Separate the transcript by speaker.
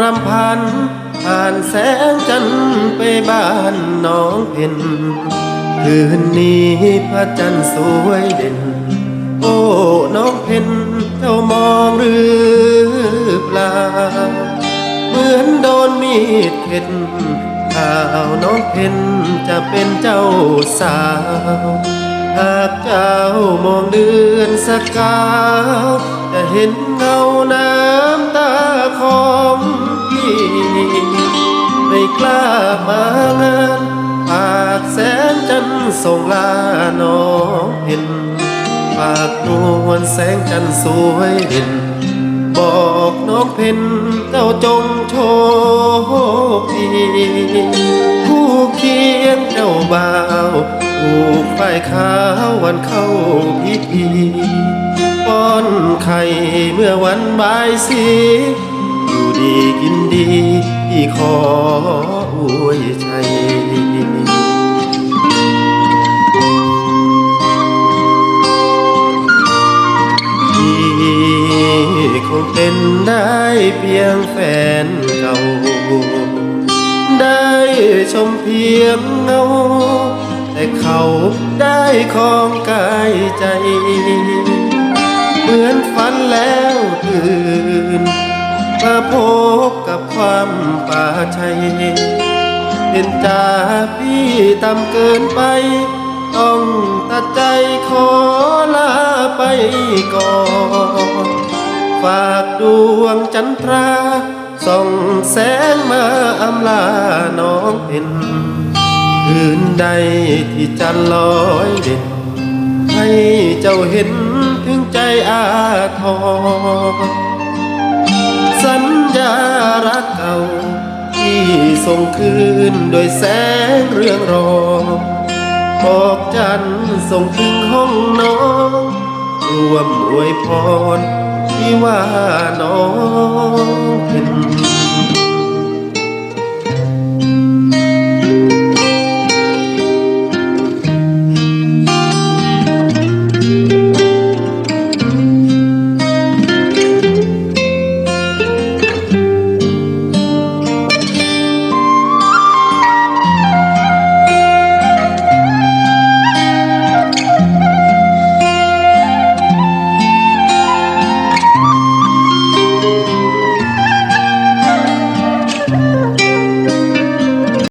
Speaker 1: รำพัน ผ่านแสงจันทร์ไปบ้านน้องเพ็ญคืนนี้พระจันทร์สวยเด่น โอ้น้องเพ็ญเจ้ามองหรือเปล่า เหมือนโดนมีดเข็นข่าวน้องเพ็ญจะเป็นเจ้าสาวหากเจ้ามองเดือนสกาวจะเห็นเงาน้ำ กล้ามางานปากแสนจันส่งลาน้องเห็นปากนวลแสงจันสวยเด่นบอกน้องเพ็ญเจ้าจงโชคดีคู่เคียงเจ้าบ่าวผูกป้ายขาววันเข้าพิธีป้อนไข่เมื่อวันบ่ายสีอยู่ดีกินดี ขออวยชัยพี่คงเป็นได้เพียงแฟนเก่า ได้ชมเพียงเงา แต่เขาได้ของกายใจ เหมือนฝันแล้วตื่น มาพบกับความป่าชัยเห็นจ่าพี่ตำเกินไป ต้องตัดใจขอลาไปก่อน ฝากดวงจันทราส่องแสงมาอำลาน้องเห็นคืนใดที่จันทร์ลอยเด่นให้เจ้าเห็นถึงใจอาทร กเก่า ที่ส่งคืนโดยแสงเรื่องรองบอกจันทร์ส่งถึงห้องน้องรวมอวยพรที่ว่าน้องเป็น